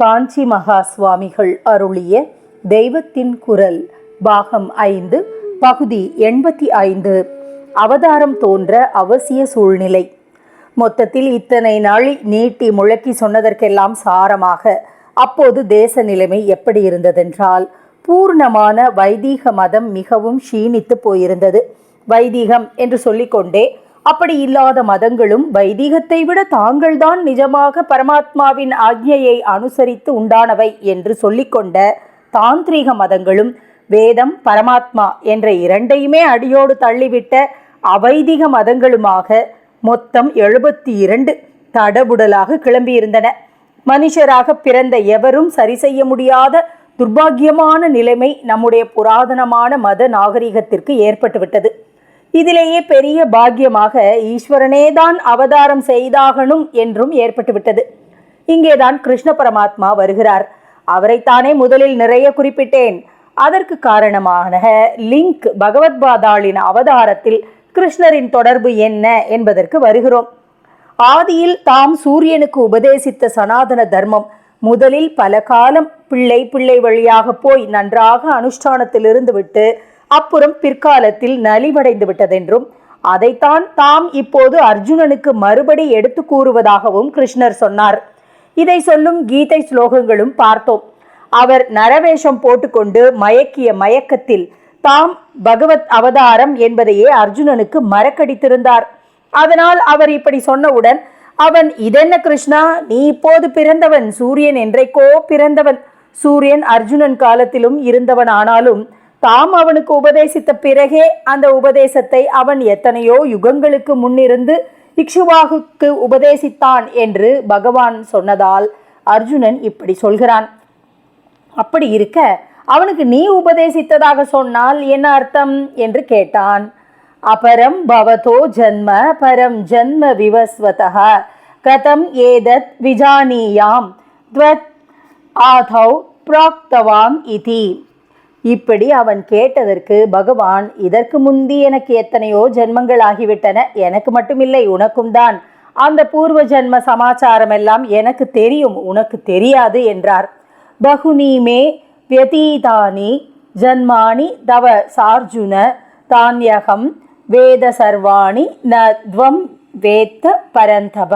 காஞ்சி மகா சுவாமிகள் அருளிய தெய்வத்தின் குரல் பாகம் ஐந்து பகுதி எண்பத்தி ஐந்து. அவதாரம் தோன்ற அவசிய சூழ்நிலை. மொத்தத்தில் இத்தனை நாள் நீட்டி முழக்கி சொன்னதற்கெல்லாம் சாரமாக அப்போது தேச நிலைமை எப்படி இருந்ததென்றால் பூர்ணமான வைதீக மதம் மிகவும் க்ஷீணித்து போயிருந்தது. வைதீகம் என்று சொல்லிக்கொண்டே அப்படி இல்லாத மதங்களும் வைதீகத்தை விட தாங்கள்தான் நிஜமாக பரமாத்மாவின் ஆக்ஞையை அனுசரித்து உண்டானவை என்று சொல்லிக்கொண்ட தாந்திரீக மதங்களும் வேதம் பரமாத்மா என்ற இரண்டையுமே அடியோடு தள்ளிவிட்ட அவைதிக மதங்களுமாக மொத்தம் எழுபத்தி இரண்டு தடபுடலாக கிளம்பியிருந்தன. மனுஷராக பிறந்த எவரும் சரி செய்ய முடியாத துர்பாக்கியமான நிலைமை நம்முடைய புராதனமான மத நாகரிகத்திற்கு ஏற்பட்டுவிட்டது. இதிலேயே பெரிய பாக்கியமாக ஈஸ்வரனே தான் அவதாரம் செய்தாகணும் என்றும் ஏற்பட்டுவிட்டது. இங்கேதான் கிருஷ்ண பரமாத்மா வருகிறார். அவரைத்தானே முதலில் நிறைய குறிப்பிட்டேன். அதற்கு காரணமாக லிங்க் பகவத் பாதாளின் அவதாரத்தில் கிருஷ்ணரின் தொடர்பு என்ன என்பதற்கு வருகிறோம். ஆதியில் தாம் சூரியனுக்கு உபதேசித்த சனாதன தர்மம் முதலில் பல காலம் பிள்ளை பிள்ளை வழியாக போய் நன்றாக அனுஷ்டானத்திலிருந்து விட்டு அப்புறம் பிற்காலத்தில் நலிவடைந்து விட்டதென்றும் அதைத்தான் தாம் இப்போது அர்ஜுனனுக்கு மறுபடி எடுத்து கூறுவதாகவும் கிருஷ்ணர் சொன்னார். இதை சொல்லும் கீதை ஸ்லோகங்களும் பார்த்தோம். அவர் நரவேஷம் போட்டுக்கொண்டு மயக்கிய மயக்கத்தில் தாம் பகவத் அவதாரம் என்பதையே அர்ஜுனனுக்கு மறக்கடித்திருந்தார். அதனால் அவர் இப்படி சொன்னவுடன் அவன் இதென்ன கிருஷ்ணா? நீ இப்போது பிறந்தவன். சூரியன் என்றைக்கோ பிறந்தவன். சூரியன் அர்ஜுனன் காலத்திலும் இருந்தவன் ஆனாலும் தாம் அவனுக்கு உபதேசித்த பிறகே அந்த உபதேசத்தை அவன் எத்தனையோ யுகங்களுக்கு முன்னிருந்து இக்ஷுவாகுக்கு உபதேசித்தான் என்று பகவான் சொன்னதால் அர்ஜுனன் இப்படி சொல்கிறான். அப்படி இருக்க அவனுக்கு நீ உபதேசித்ததாக சொன்னால் என்ன அர்த்தம்? என்று கேட்டான். அபரம் பவதோ ஜன்ம பரம் ஜன்ம விவஸ்வதः கதம் ஏதத் விஜானீயாம் த்வத் ஆதௌ பிராக்தவாம் இதி. இப்படி அவன் கேட்டதற்கு பகவான் இதற்கு முந்தி எனக்கு எத்தனையோ ஜென்மங்கள் ஆகிவிட்டன எனக்கு மட்டுமில்லை உனக்கும் தான். அந்த பூர்வ ஜென்ம சமாச்சாரம் எல்லாம் எனக்கு தெரியும் உனக்கு தெரியாது என்றார். பகுனி மே வியதீதானி ஜன்மானி தவ சார்ஜுன தான்யகம் வேத சர்வாணி ந துவம் வேத்த பரந்தப.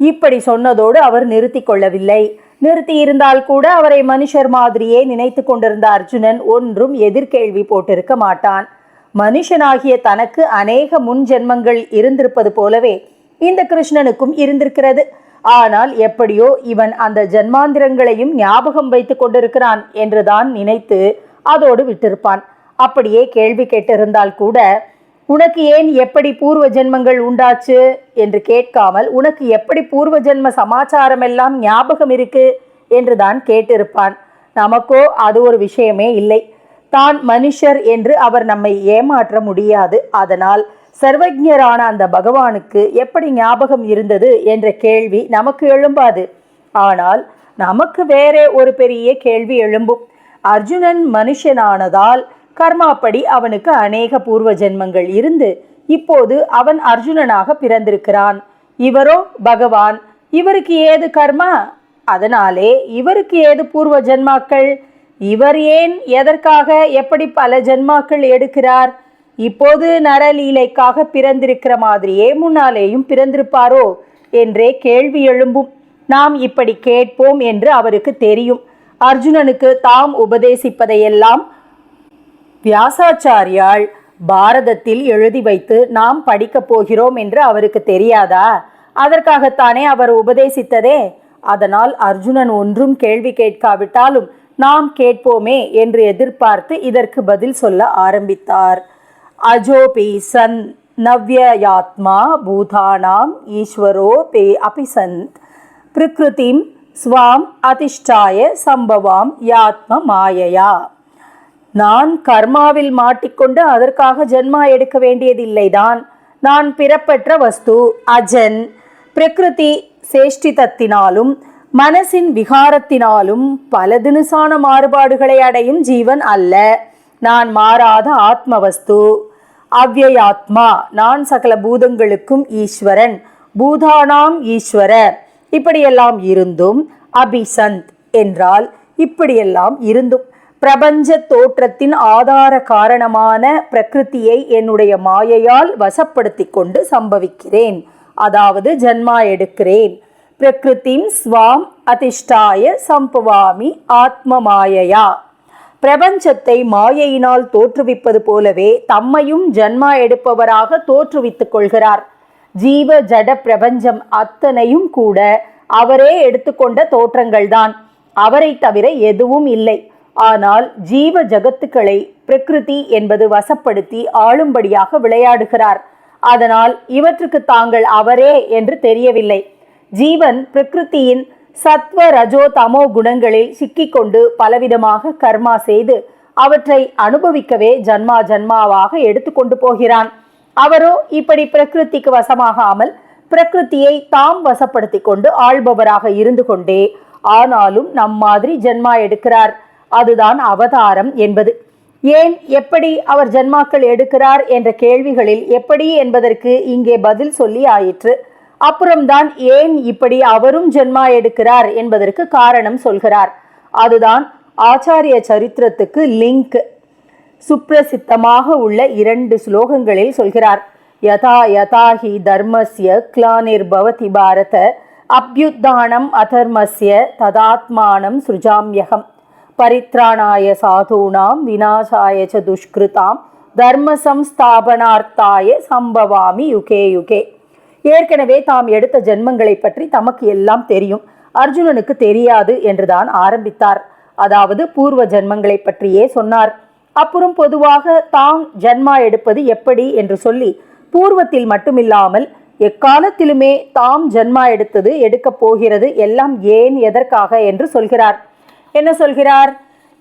இப்படி சொன்னதோடு அவர் நிறுத்தி கொள்ளவில்லை. நிறுத்தி இருந்தால் கூட அவரை மனுஷர் மாதிரியே நினைத்து கொண்டிருந்த அர்ஜுனன். ஒன்றும் எதிர்கேள்வி போட்டிருக்க மாட்டான். மனுஷனாகிய தனக்கு அநேக முன் ஜென்மங்கள் இருந்திருப்பது போலவே இந்த கிருஷ்ணனுக்கும் இருந்திருக்கிறது. ஆனால் எப்படியோ இவன் அந்த ஜென்மாந்திரங்களையும் ஞாபகம் வைத்து கொண்டிருக்கிறான் என்றுதான் நினைத்து அதோடு விட்டிருப்பான். அப்படியே கேள்வி கேட்டிருந்தால் கூட உனக்கு ஏன் எப்படி பூர்வ ஜென்மங்கள் உண்டாச்சு என்று கேட்காமல் உனக்கு எப்படி பூர்வ ஜென்ம சமாச்சாரம் எல்லாம் ஞாபகம் இருக்கு என்று தான் கேட்டிருப்பான். நமக்கோ அது ஒரு விஷயமே இல்லை. தான் மனுஷர் என்று அவர் நம்மை ஏமாற்ற முடியாது. அதனால் சர்வஜரான அந்த பகவானுக்கு எப்படி ஞாபகம் இருந்தது என்ற கேள்வி நமக்கு எழும்பாது. ஆனால் நமக்கு வேறே ஒரு பெரிய கேள்வி எழும்பும். அர்ஜுனன் மனுஷனானதால் கர்மாப்படி அவனுக்கு அநேக பூர்வ ஜென்மங்கள் இருந்து இப்போது அவன் அர்ஜுனனாக பிறந்திருக்கிறான். இவரோ பகவான். இவருக்கு ஏது கர்மா? அதனாலே இவருக்கு ஏது பூர்வ ஜென்மாக்கள்? இவர் ஏன் எதற்காக எப்படி பல ஜென்மாக்கள் எடுக்கிறார்? இப்போது நரலீலைக்காக பிறந்திருக்கிற மாதிரியே முன்னாலேயும் பிறந்திருப்பாரோ என்றே கேள்வி எழும்பும். நாம் இப்படி கேட்போம் என்று அவருக்கு தெரியும். அர்ஜுனனுக்கு தாம் உபதேசிப்பதையெல்லாம் வியாசாச்சாரியால் பாரதத்தில் எழுதி வைத்து நாம் படிக்கப் போகிறோம் என்று அவருக்கு தெரியாதா? அதற்காகத்தானே அவர் உபதேசித்ததே? அதனால் அர்ஜுனன் ஒன்றும் கேள்வி கேட்காவிட்டாலும் நாம் கேட்போமே என்று எதிர்பார்த்து இதற்கு பதில் சொல்ல ஆரம்பித்தார். அஜோபி சன் நவ்யயாத்மா பூதானாம் ஈஸ்வரோ பே அபிசந்த் பிரகிருதிம் ஸ்வாம் அதிஷ்டாய சம்பவாம் யாத்ம மாயையா. நான் கர்மாவில் மாட்டிக்கொண்டு அதற்காக ஜென்மா எடுக்க வேண்டியதில்லைதான். நான் பிறப்பற்ற வஸ்து அஜன் பிரகிருதி சேஷ்டிதத்தினாலும் மனசின் விகாரத்தினாலும் பல தினுசான மாறுபாடுகளை அடையும் ஜீவன் அல்ல. நான் மாறாத ஆத்ம வஸ்து அவ்யயாத்மா நான் சகல பூதங்களுக்கும் ஈஸ்வரன் பூதானாம் ஈஸ்வர இப்படியெல்லாம் இருந்தும் அபிசந்த் என்றால் இப்படியெல்லாம் இருந்தும் பிரபஞ்ச தோற்றத்தின் ஆதார காரணமான பிரகிருதியை என்னுடைய மாயையால் வசப்படுத்தி கொண்டு சம்பவிக்கிறேன். அதாவது ஜன்மா எடுக்கிறேன். பிரகிருதிம் ஸ்வாம் அதிஷ்டாய சம்பவாமி ஆத்ம மாயையா பிரபஞ்சத்தை மாயையினால் தோற்றுவிப்பது போலவே தம்மையும் ஜன்மா எடுப்பவராக தோற்றுவித்துக் கொள்கிறார். ஜீவ ஜட பிரபஞ்சம் அத்தனையும் கூட அவரே எடுத்துக்கொண்ட தோற்றங்கள்தான். அவரை தவிர எதுவும் இல்லை. ஆனால் ஜீவ ஜகத்துக்களை பிரகிருதி என்பது வசப்படுத்தி ஆளும்படியாக விளையாடுகிறார். அதனால் இவற்றுக்கு தாங்கள் அவரே என்று தெரியவில்லை. ஜீவன் பிரகிருதியின் சத்வ ரஜோ தமோ குணங்களில் சிக்கிக்கொண்டு பலவிதமாக கர்மா செய்து அவற்றை அனுபவிக்கவே ஜன்மா ஜன்மாவாக எடுத்துக்கொண்டு போகிறான். அவரோ இப்படி பிரகிருதிக்கு வசமாகாமல் பிரகிருதியை தாம் வசப்படுத்தி கொண்டு ஆள்பவராக இருந்து கொண்டே ஆனாலும் நம் மாதிரி ஜென்மா எடுக்கிறார். அதுதான் அவதாரம் என்பது. ஏன் எப்படி அவர் ஜென்மாக்கள் எடுக்கிறார் என்ற கேள்விகளில் எப்படி என்பதற்கு இங்கே பதில் சொல்லி ஆயிற்று. அப்புறம்தான் ஏன் இப்படி அவரும் ஜென்மா எடுக்கிறார் என்பதற்கு காரணம் சொல்கிறார். அதுதான் ஆச்சாரிய சரித்திரத்துக்கு லிங்க். சுப்பிரசித்தமாக உள்ள இரண்டு ஸ்லோகங்களில் சொல்கிறார். யதா யதா ஹி தர்மஸ்ய கிளானிர்பவதி பாரத அபியுத்தானம் அதர்மஸ்ய ததாத்மானம் சுஜாம்யகம். பரித்ராணாய சாதூனாம் விநாசாய ச துஷ்கிருதாம் தர்ம சம்ஸ்தாபனார்த்தாய சம்பவாமி யுகே யுகே. ஏற்கனவே தாம் எடுத்த ஜென்மங்களை பற்றி தமக்கு எல்லாம் தெரியும். அர்ஜுனனுக்கு தெரியாது என்றுதான் ஆரம்பித்தார். அதாவது பூர்வ ஜென்மங்களை பற்றியே சொன்னார். அப்புறம் பொதுவாக தாம் ஜென்மா எடுப்பது எப்படி என்று சொல்லி பூர்வத்தில் மட்டுமில்லாமல் எக்காலத்திலுமே தாம் ஜென்மா எடுத்தது எடுக்கப் போகிறது எல்லாம் ஏன் எதற்காக என்று சொல்கிறார். என்ன சொல்கிறார்?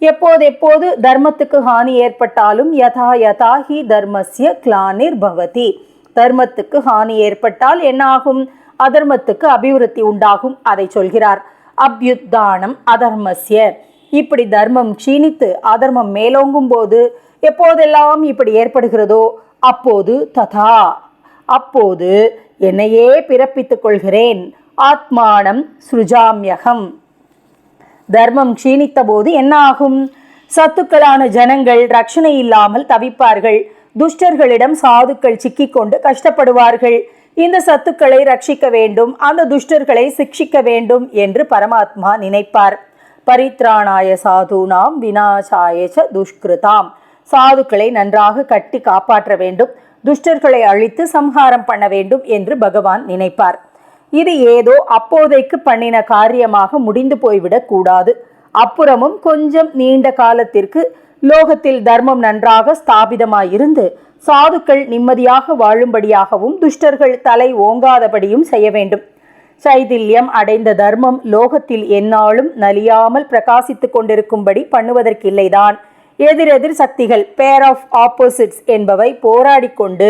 எப்போது எப்போது தர்மத்துக்கு ஹானி ஏற்பட்டாலும் யதா யதா ஹி தர்மஸ்ய கிளானிர் பவதி. தர்மத்துக்கு ஹானி ஏற்பட்டால் என்னாகும் அதர்மத்துக்கு அபிவிருத்தி உண்டாகும் அதை சொல்கிறார். அபியுத்தானம் அதர்மஸ்ய. இப்படி தர்மம் க்ஷீணித்து அதர்மம் மேலோங்கும் போது எப்போதெல்லாம் இப்படி ஏற்படுகிறதோ அப்போது ததா. அப்போது என்னையே பிறப்பித்துக் கொள்கிறேன். ஆத்மானம் சுருஜாமியகம் தர்மம் க்ஷீணித்த போது என்ன ஆகும் சத்துக்களான ஜனங்கள் ரட்சணை இல்லாமல் தவிப்பார்கள். துஷ்டர்களிடம் சாதுக்கள் சிக்கிக்கொண்டு கஷ்டப்படுவார்கள். இந்த சத்துக்களை ரட்சிக்க வேண்டும் அந்த துஷ்டர்களை சிக்ஷிக்க வேண்டும் என்று பரமாத்மா நினைப்பார். பரித்ராணாய சாதுனாம் வினாசாய ச துஷ்கிருதாம். சாதுக்களை நன்றாக கட்டி காப்பாற்ற வேண்டும். துஷ்டர்களை அழித்து சம்ஹாரம் பண்ண வேண்டும் என்று பகவான் நினைப்பார். இது ஏதோ அப்போதைக்கு பண்ணின காரியமாக முடிந்து போய்விடக் கூடாது. அப்புறமும் கொஞ்சம் நீண்ட காலத்திற்கு லோகத்தில் தர்மம் நன்றாக ஸ்தாபிதமாயிருந்து சாதுக்கள் நிம்மதியாக வாழும்படியாகவும் துஷ்டர்கள் தலை ஓங்காதபடியும் செய்ய வேண்டும். சைதில்யம் அடைந்த தர்மம் லோகத்தில் எந்நாளும் நலியாமல் பிரகாசித்துக் கொண்டிருக்கும்படி பண்ணுவதற்கில்லைதான். எதிரெதிர் சக்திகள் பேர் ஆஃப் ஆப்போசிட்ஸ் என்பவை போராடிக்கொண்டு கொண்டு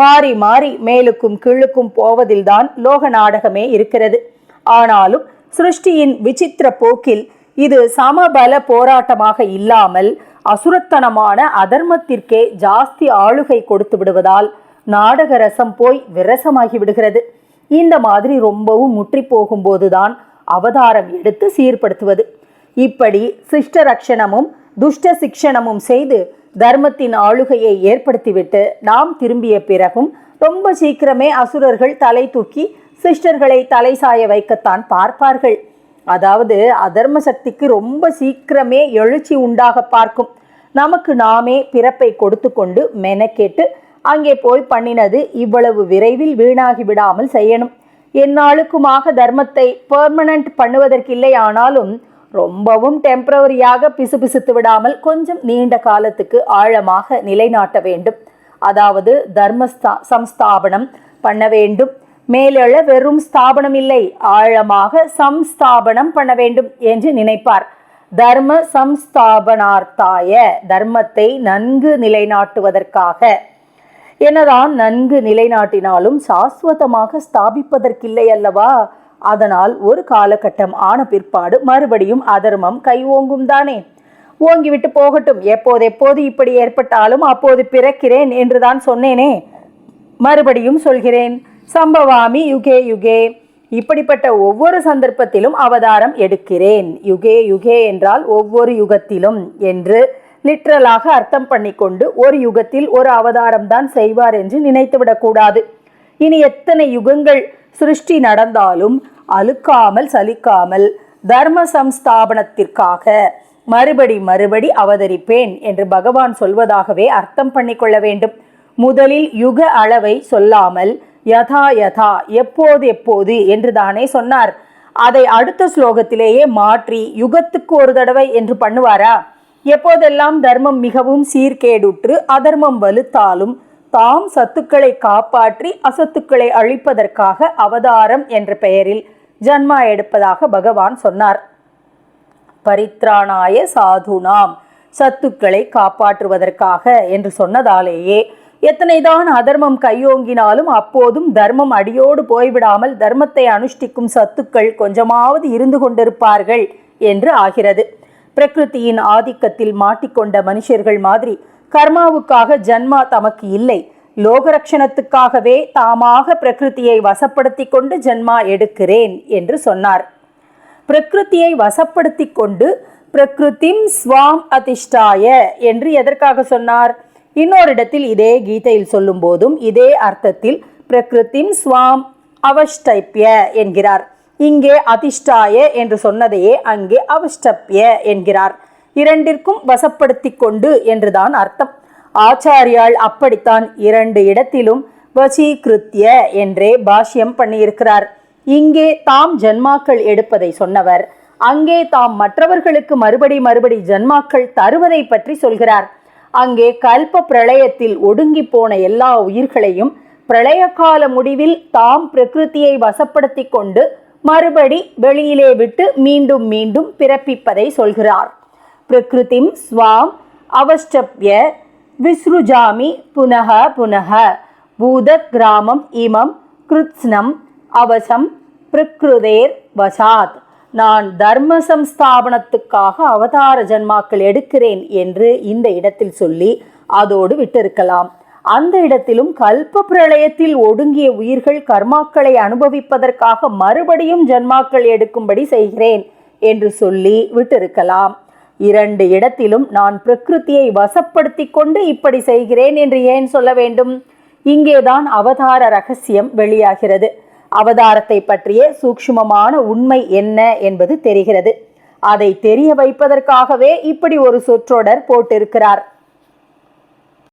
மாறி மாறி மேலுக்கும் கீழுக்கும் போவதில்தான் லோக நாடகமே இருக்கிறது. ஆனாலும் சிருஷ்டியின் விசித்திர போக்கில் இது சமபல போராட்டமாக இல்லாமல் அசுரத்தனமான அதர்மத்திற்கே ஜாஸ்தி ஆளுகை கொடுத்து விடுவதால் நாடக ரசம் போய் விரசமாகி விடுகிறது. இந்த மாதிரி ரொம்பவும் முற்றி போகும்போதுதான் அவதாரம் எடுத்து சீர்படுத்துவது. இப்படி சிஷ்ட ரக்ஷணமும் துஷ்ட சிக்ஷணமும் செய்து தர்மத்தின் ஆளுகையை ஏற்படுத்திவிட்டு நாம் திரும்பிய பிறகும் ரொம்ப சீக்கிரமே அசுரர்கள் தலை தூக்கி சிஷ்டர்களை தலை சாய வைக்கத்தான் பார்ப்பார்கள். அதாவது அதர்ம சக்திக்கு ரொம்ப சீக்கிரமே எழுச்சி உண்டாக பார்க்கும். நமக்கு நாமே பிறப்பை கொடுத்து கொண்டு மெனக்கேட்டு அங்கே போய் பண்ணினது இவ்வளவு விரைவில் வீணாகி விடாமல் செய்யணும். எந்நாளுக்குமாக தர்மத்தை பெர்மனன்ட் பண்ணுவதற்கில்லை ஆனாலும் ரொம்பவும் டெம்பரவரியாக பிசுபிசுத்து விடாமல் கொஞ்சம் நீண்ட காலத்துக்கு ஆழமாக நிலைநாட்ட வேண்டும். அதாவது தர்மஸ்தா சம்ஸ்தாபனம் பண்ண வேண்டும். மேலெழ வெறும் ஸ்தாபனம் இல்லை ஆழமாக சம்ஸ்தாபனம் பண்ண வேண்டும் என்று நினைப்பார். தர்ம சம்ஸ்தாபனார்த்தாய தர்மத்தை நன்கு நிலைநாட்டுவதற்காக. என்னதான் நன்கு நிலைநாட்டினாலும் சாஸ்வதமாக ஸ்தாபிப்பதற்கில்லை அல்லவா? அதனால் ஒரு காலகட்டம் ஆன பிற்பாடு மறுபடியும் அதர்மம் கை ஓங்கும் தானே. ஓங்கிவிட்டு போகட்டும். எப்போது எப்போது இப்படி ஏற்பட்டாலும் அப்போது பிறக்கிறேன் என்றுதான் சொன்னேனே. மறுபடியும் சொல்கிறேன். சம்பவாமி யுகே யுகே. இப்படிப்பட்ட ஒவ்வொரு சந்தர்ப்பத்திலும் அவதாரம் எடுக்கிறேன். யுகே யுகே என்றால் ஒவ்வொரு யுகத்திலும் என்று லிட்ரலாக அர்த்தம் பண்ணிக்கொண்டு ஒரு யுகத்தில் ஒரு அவதாரம் தான் செய்வார் என்று நினைத்துவிடக்கூடாது. இனி எத்தனை யுகங்கள் சிருஷ்டி நடந்தாலும் அழுக்காமல் சலிக்காமல் தர்ம சம்ஸ்தாபனத்திற்காக மறுபடி மறுபடி அவதரிப்பேன் என்று பகவான் சொல்வதாகவே அர்த்தம் பண்ணிக்கொள்ள வேண்டும். முதலில் யுக அளவை சொல்லாமல் யதா யதா எப்போது எப்போது என்று தானே சொன்னார். அதை அடுத்த ஸ்லோகத்திலேயே மாற்றி யுகத்துக்கு ஒரு தடவை என்று பண்ணுவாரா? எப்போதெல்லாம் தர்மம் மிகவும் சீர்கேடுற்று அதர்மம் வலுத்தாலும் தாம் சத்துக்களை காப்பாற்றி அசத்துக்களை அழிப்பதற்காக அவதாரம் என்ற பெயரில் ஜன்மா எடுப்பதாக பகவான் சொன்னார். பரித்ராணாய சாதுனாம் சத்துக்களை காப்பாற்றுவதற்காக என்று சொன்னதாலேயே எத்தனைதான் அதர்மம் கையோங்கினாலும் அப்போதும் தர்மம் அடியோடு போய்விடாமல் தர்மத்தை அனுஷ்டிக்கும் சத்துக்கள் கொஞ்சமாவது இருந்து கொண்டிருப்பார்கள் என்று ஆகிறது. பிரகிருதியின் ஆதிக்கத்தில் மாட்டிக்கொண்ட மனுஷர்கள் மாதிரி கர்மாவுக்காக ஜன்மா தமக்கு இல்லை. லோகரக்ஷணத்துக்காகவே தாமாக பிரகிருதியை வசப்படுத்தி கொண்டு ஜென்மா எடுக்கிறேன் என்று சொன்னார். பிரகிருதியை வசப்படுத்தி கொண்டு பிரகிருதிம் ஸ்வாம் அதிஷ்டாய என்று எதற்காக சொன்னார்? இன்னொரு இடத்தில் இதே கீதையில் சொல்லும் போதும் இதே அர்த்தத்தில் பிரகிருதிம் ஸ்வாம் அவஷ்டைப்ய என்கிறார். இங்கே அதிஷ்டாய என்று சொன்னதையே அங்கே அவஷ்டப்ய என்கிறார். இரண்டிற்கும் வசப்படுத்தி கொண்டு என்றுதான் அர்த்தம். ஆச்சாரியால் அப்படித்தான் இரண்டு இடத்திலும் வசீகிருத்ய என்றே பாஷ்யம் பண்ணியிருக்கிறார். இங்கே தாம் ஜன்மாக்கள் எடுப்பதை சொன்னவர். அங்கே தாம் மற்றவர்களுக்கு மறுபடி மறுபடி ஜன்மாக்கள் தருவதை பற்றி சொல்கிறார். அங்கே கல்ப பிரளயத்தில் ஒடுங்கி போன எல்லா உயிர்களையும் பிரளய கால முடிவில் தாம் பிரகிருதியை வசப்படுத்தி கொண்டு மறுபடி வெளியிலே விட்டு மீண்டும் மீண்டும் பிறப்பிப்பதை சொல்கிறார். பிரகிருதிம் ஸ்வாம் அவஷ்டப்ய விஸ்ருஜாமி புனக புனக பூத கிராமம் இமம் கிருத்ஸ்னம் அவசம் பிரகிருதேர் வசாத் நான் தர்ம சம்ஸ்தாபனத்துக்காக அவதார ஜன்மாக்கள் எடுக்கிறேன் என்று இந்த இடத்தில் சொல்லி அதோடு விட்டிருக்கலாம். அந்த இடத்திலும் கல்ப பிரளயத்தில் ஒடுங்கிய உயிர்கள் கர்மாக்களை அனுபவிப்பதற்காக மறுபடியும் ஜன்மாக்கள் எடுக்கும்படி செய்கிறேன் என்று சொல்லி விட்டிருக்கலாம். இரண்டு இடத்திலும் நான் பிரகிருதியை வசப்படுத்தி கொண்டு இப்படி செய்கிறேன் என்று ஏன் சொல்ல வேண்டும்? இங்கேதான் அவதார ரகசியம் வெளியாகிறது. அவதாரத்தை பற்றிய சூக்ஷ்மமான உண்மை என்ன என்பது தெரிகிறது. அதை தெரிய வைப்பதற்காகவே இப்படி ஒரு சொற்றொடர் போட்டிருக்கிறார்.